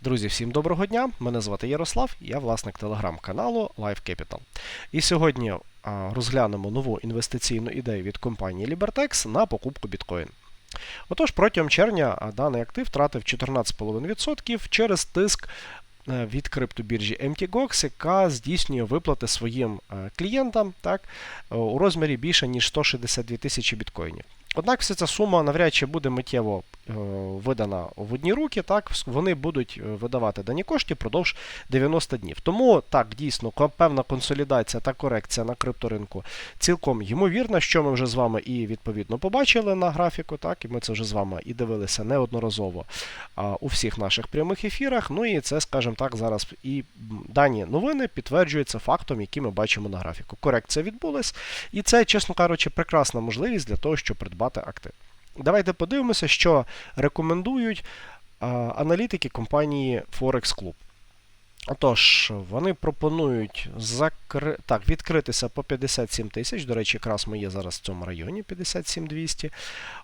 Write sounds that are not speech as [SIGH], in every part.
Друзі, всім доброго дня! Мене звати Ярослав, я власник телеграм-каналу Life Capital. І сьогодні розглянемо нову інвестиційну ідею від компанії Libertex на покупку біткоін. Отож, протягом червня даний актив втратив 14,5% через тиск е, від криптобіржі MTGOX, яка здійснює виплати своїм е, клієнтам так, е, у розмірі більше ніж 162 тисячі біткоїнів. Однак вся ця сума навряд чи буде миттєво е, видана в одні руки, так вони будуть е, видавати дані кошти впродовж 90 днів. Тому так, дійсно, певна консолідація та корекція на крипторинку цілком ймовірна, що ми вже з вами і відповідно побачили на графіку, так, і ми це вже з вами і дивилися неодноразово у всіх наших прямих ефірах. Ну і це, скажімо так, зараз і дані новини підтверджуються фактом, який ми бачимо на графіку. Корекція відбулась, і це, чесно кажучи, прекрасна можливість для того, щоб придбати актив. Давайте подивимося, що рекомендують аналітики компанії Forex Club. Отож, вони пропонують закри... так, відкритися по 57 тисяч. До речі, якраз ми є зараз в цьому районі 57 200,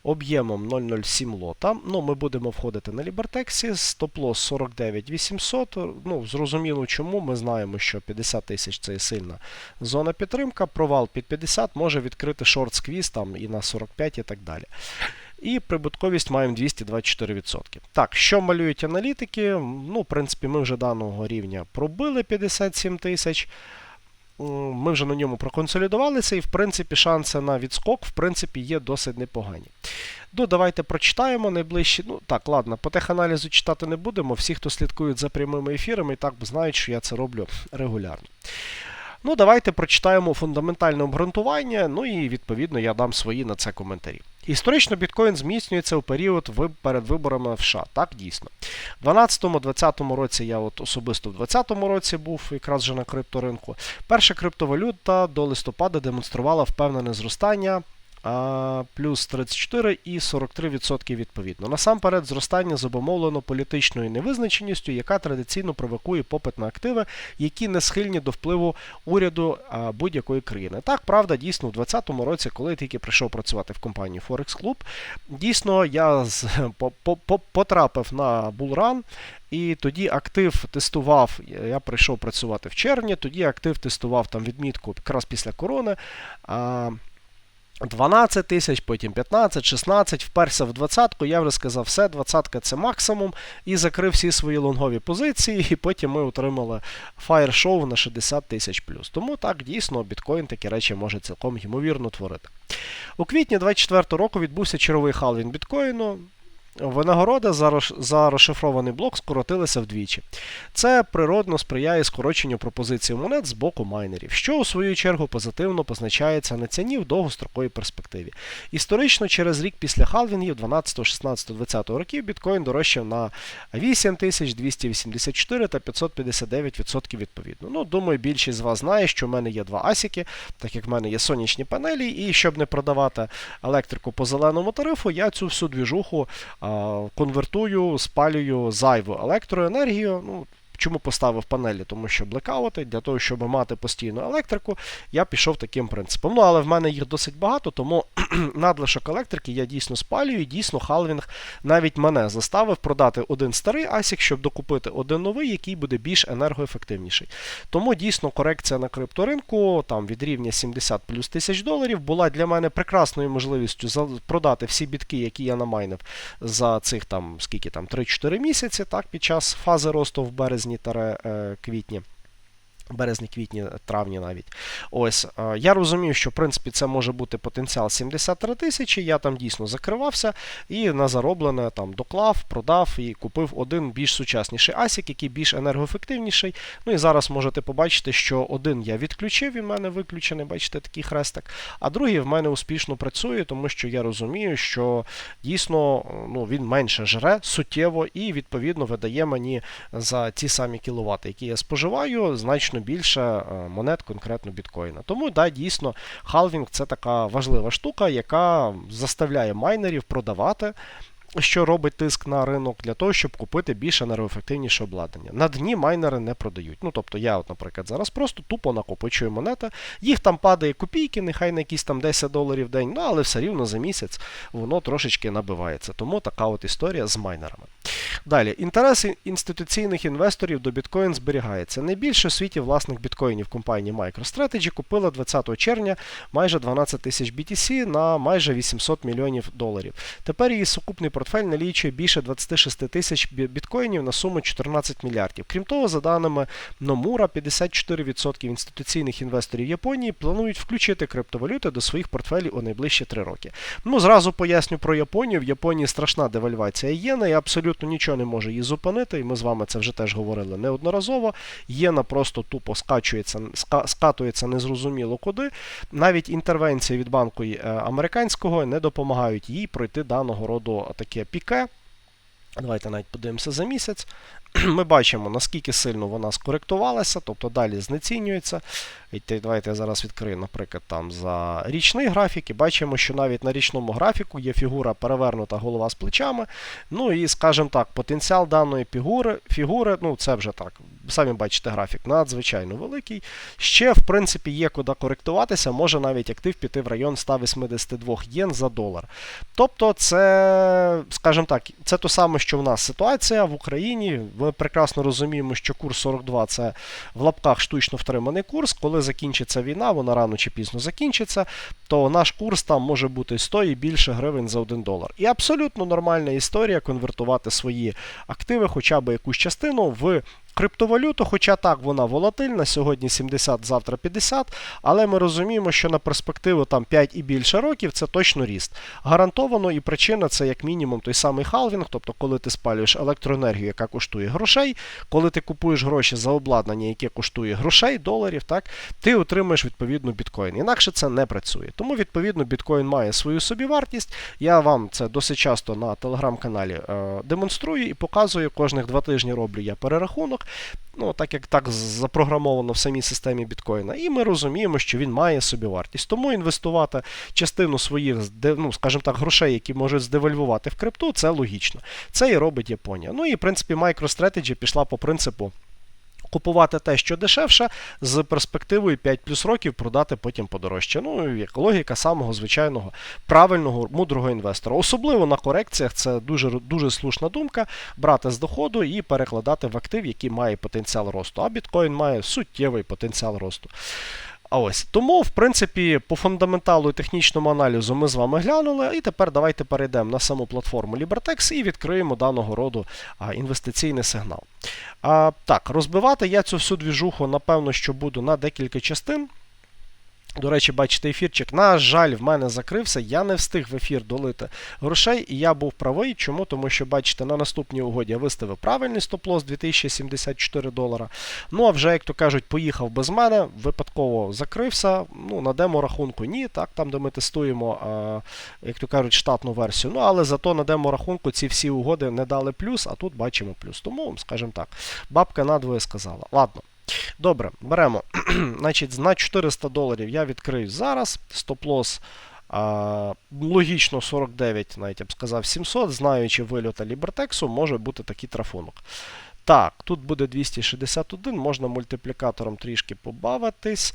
об'ємом 0,07 лота. Ну, ми будемо входити на Лібертексі, стоп-лосс 49 800. Ну, зрозуміло чому. Ми знаємо, що 50 тисяч це сильна зона підтримка. Провал під 50 може відкрити шорт-сквіз там і на 45 і так далі. І прибутковість маємо 224%. Так, що малюють аналітики? Ну, в принципі, ми вже даного рівня пробили 57 тисяч. Ми вже на ньому проконсолідувалися, і в принципі шанси на відскок в принципі, є досить непогані. Ну, давайте прочитаємо найближчі. Ну так, ладно, по теханалізу читати не будемо. Всі, хто слідкують за прямими ефірами, і так знають, що я це роблю регулярно. Ну, давайте прочитаємо фундаментальне обґрунтування, ну і відповідно я дам свої на це коментарі. Історично біткоін зміцнюється у період перед виборами в США. Так, дійсно. У 2012-2020 році я от особисто в 2020 році був якраз вже на крипторинку. Перша криптовалюта до листопада демонструвала впевнене зростання. Плюс 34 і 43% відповідно. Насамперед, зростання зобумовлено політичною невизначеністю, яка традиційно провокує попит на активи, які не схильні до впливу уряду будь-якої країни. Так, правда, дійсно, у 2020 році, коли я тільки прийшов працювати в компанії Forex Club, дійсно я з, [LAUGHS] по, потрапив на булран. І тоді актив тестував. Я прийшов працювати в червні, тоді актив тестував там відмітку якраз після корони. А, 12 тисяч, потім 15, 16, вперся в 20-ку, я вже сказав, все, 20-ка це максимум, і закрив всі свої лонгові позиції, і потім ми отримали фаєр-шоу на 60 тисяч плюс. Тому так, дійсно, біткоін такі речі може цілком ймовірно творити. У квітні 24 року відбувся черговий халвін біткоїну. Винагорода за, за розшифрований блок скоротилася вдвічі. Це природно сприяє скороченню пропозиції монет з боку майнерів, що у свою чергу позитивно позначається на ціні в довгостроковій перспективі. Історично, через рік після халвінгів 12, 16, 20 років біткоін дорожчав на 8284 та 559% відповідно. Ну, думаю, більшість з вас знає, що в мене є два асіки, так як в мене є сонячні панелі, і щоб не продавати електрику по зеленому тарифу, я цю всю двіжуху конвертую, спалюю зайву електроенергію. Ну, Чому поставив панелі? Тому що блекаути, для того, щоб мати постійну електрику, я пішов таким принципом. Ну, але в мене їх досить багато, тому [CLEARS THROAT] надлишок електрики я дійсно спалюю, і дійсно халвінг навіть мене заставив продати один старий асік, щоб докупити один новий, який буде більш енергоефективніший. Тому дійсно корекція на крипторинку там від рівня 70 плюс тисяч доларів була для мене прекрасною можливістю продати всі бітки, які я намайнив за цих там скільки там 3-4 місяці, так, під час фази росту в березні та е, квітні. Березні, квітні, травні навіть. Ось е, я розумію, що в принципі це може бути потенціал 73 тисячі. Я там дійсно закривався і на зароблене там доклав, продав і купив один більш сучасніший асік, який більш енергоефективніший. Ну і зараз можете побачити, що один я відключив, він в мене виключений, бачите, такий хрестик. А другий в мене успішно працює, тому що я розумію, що дійсно ну, він менше жре суттєво і відповідно видає мені за ті самі кіловати, які я споживаю, значно більше е, монет конкретно біткоїна. Тому да, дійсно, халвінг це така важлива штука, яка заставляє майнерів продавати. Що робить тиск на ринок для того, щоб купити більш енергоефективніше обладнання. На дні майнери не продають. Ну тобто я, от, наприклад, зараз просто тупо накопичую монети, їх там падає копійки, нехай на якісь там 10 доларів в день, ну але все рівно за місяць воно трошечки набивається. Тому така от історія з майнерами. Далі, інтерес інституційних інвесторів до біткоін зберігається. Найбільше у світі власник біткоїнів компанії MicroStrategy купила 20 червня майже 12 тисяч BTC на майже 800 мільйонів доларів. Тепер її сукупний портфель налічує більше 26 тисяч біткоїнів на суму 14 мільярдів. Крім того, за даними Nomura, 54% інституційних інвесторів Японії планують включити криптовалюти до своїх портфелів у найближчі 3 роки. Ну, зразу поясню про Японію. В Японії страшна девальвація єни, і абсолютно нічого не може її зупинити. І ми з вами це вже теж говорили неодноразово. Єна просто тупо скачується, ска- скатується незрозуміло куди. Навіть інтервенції від банку е, американського не допомагають їй пройти даного роду таке піке. Давайте навіть подивимося за місяць. [CLEARS THROAT] Ми бачимо, наскільки сильно вона скоректувалася, тобто далі знецінюється. Давайте я зараз відкрию, наприклад, там за річний графік, і бачимо, що навіть на річному графіку є фігура перевернута голова з плечами. Ну і, скажімо так, потенціал даної фігури, фігури, ну це вже так, самі бачите графік, надзвичайно великий. Ще, в принципі, є куди коректуватися, може навіть актив піти в район 182 єн за долар. Тобто, це, скажімо так, це то саме, що в нас ситуація в Україні. Ми прекрасно розуміємо, що курс 42 це в лапках штучно втриманий курс. Коли закінчиться війна, вона рано чи пізно закінчиться, то наш курс там може бути 100 і більше гривень за 1 долар. І абсолютно нормальна історія конвертувати свої активи, хоча б якусь частину в. Криптовалюту, хоча так вона волатильна, сьогодні 70, завтра 50, але ми розуміємо, що на перспективу там 5 і більше років це точно ріст. Гарантовано, і причина це як мінімум той самий халвінг, тобто коли ти спалюєш електроенергію, яка коштує грошей, коли ти купуєш гроші за обладнання, яке коштує грошей, доларів, так, ти отримаєш відповідно біткоін. Інакше це не працює. Тому, відповідно, біткоін має свою собівартість. Я вам це досить часто на телеграм-каналі е, демонструю і показую. Кожних два тижні роблю я перерахунок. Ну, так як так запрограмовано в самій системі біткоїна, і ми розуміємо, що він має собі вартість. Тому інвестувати частину своїх, ну, скажімо так, грошей, які можуть здевальвувати в крипту, це логічно. Це і робить Японія. Ну і в принципі MicroStrategy пішла по принципу. Купувати те, що дешевше, з перспективою 5 плюс років продати потім подорожче. Ну, як логіка самого звичайного правильного, мудрого інвестора. Особливо на корекціях це дуже дуже слушна думка брати з доходу і перекладати в актив, який має потенціал росту. А біткоін має суттєвий потенціал росту. А ось тому, в принципі, по фундаменталу і технічному аналізу ми з вами глянули. І тепер давайте перейдемо на саму платформу LiberTex і відкриємо даного роду інвестиційний сигнал. А, Так, розбивати я цю всю двіжуху, напевно, що буду на декілька частин. До речі, бачите, ефірчик. На жаль, в мене закрився. Я не встиг в ефір долити грошей, і я був правий. Чому? Тому що, бачите, на наступній угоді я виставив правильний стоп-лосс 2074 долара. Ну, а вже, як то кажуть, поїхав без мене, випадково закрився. Ну, на демо-рахунку ні, так, там, де ми тестуємо, а, як то кажуть, штатну версію. Ну, але зато на демо-рахунку ці всі угоди не дали плюс, а тут бачимо плюс. Тому, скажімо так, бабка надвоє сказала. Ладно. Добре, беремо. [CLEARS THROAT] Значить, на 400 доларів я відкрию зараз. Стоп-лосс. А, логічно 49, навіть я б сказав 700, знаючи вильота Лібертексу, може бути такий трафунок. Так, тут буде 261, можна мультиплікатором трішки побавитись.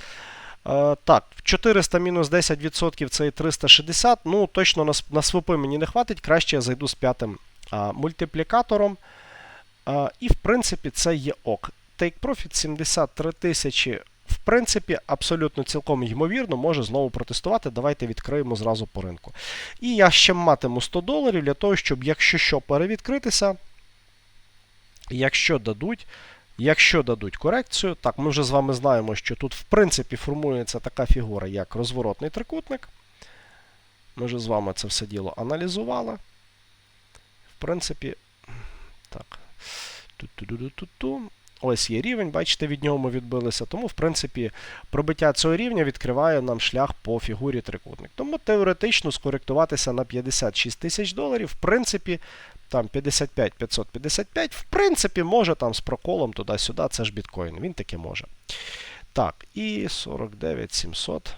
Е, так, 400 мінус 10% це і 360. Ну, точно на, на свопи мені не хватить. Краще я зайду з п'ятим а, мультиплікатором. А, і, в принципі, це є ок. Take Profit 73 тисячі. В принципі, абсолютно цілком ймовірно, може знову протестувати. Давайте відкриємо зразу по ринку. І я ще матиму 100 доларів для того, щоб, якщо що, перевідкритися. Якщо дадуть, якщо дадуть корекцію, так, ми вже з вами знаємо, що тут, в принципі, формується така фігура, як розворотний трикутник. Ми вже з вами це все діло аналізували. В принципі, так. Ту-ту-ду-ду-ту-ту. Ось є рівень, бачите, від нього ми відбилися. Тому, в принципі, пробиття цього рівня відкриває нам шлях по фігурі трикутник. Тому теоретично скоректуватися на 56 тисяч доларів, в принципі, там 55 555, в принципі, може там з проколом туди-сюди, це ж біткоін, він таки може. Так, і 49 700.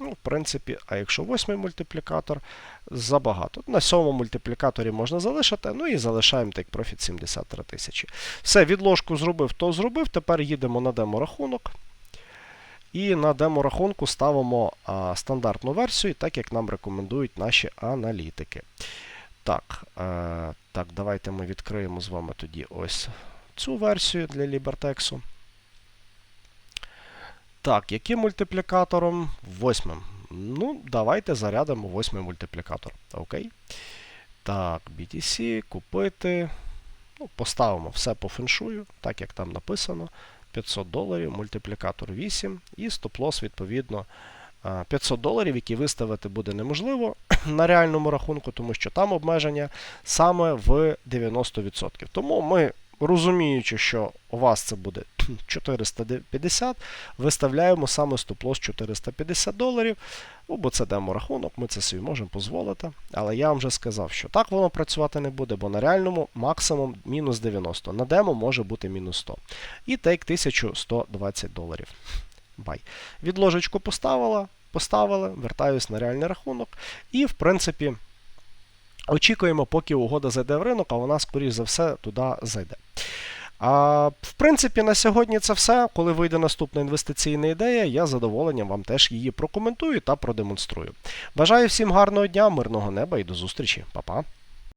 Ну, в принципі, а якщо восьмий мультиплікатор, забагато. На сьомому мультиплікаторі можна залишити, ну і залишаємо take profit 73 тисячі. Все, відложку зробив, то зробив. Тепер їдемо на демо-рахунок. І на демо-рахунку ставимо а, стандартну версію, так як нам рекомендують наші аналітики. Так, е, так, давайте ми відкриємо з вами тоді ось цю версію для Libertex. Так, яким мультиплікатором? Восьмим. Ну, давайте зарядимо восьмий мультиплікатор. Окей. Так, BTC, купити. Ну, поставимо все по феншую, так як там написано. 500 доларів, мультиплікатор 8 і стоп-лос, відповідно, 500 доларів, які виставити буде неможливо [CLEARS THROAT] на реальному рахунку, тому що там обмеження саме в 90%. Тому ми, розуміючи, що у вас це буде 450, виставляємо саме стоп-лос 450 доларів. Ну, бо це демо-рахунок, ми це собі можемо дозволити. Але я вам вже сказав, що так воно працювати не буде, бо на реальному максимум мінус 90. На демо може бути мінус 100. І тейк 1120 доларів. Бай. Відложечку поставила, поставили, вертаюсь на реальний рахунок. І, в принципі, очікуємо, поки угода зайде в ринок, а вона, скоріш за все, туди зайде. А, В принципі, на сьогодні це все. Коли вийде наступна інвестиційна ідея, я з задоволенням вам теж її прокоментую та продемонструю. Бажаю всім гарного дня, мирного неба і до зустрічі. Па-па!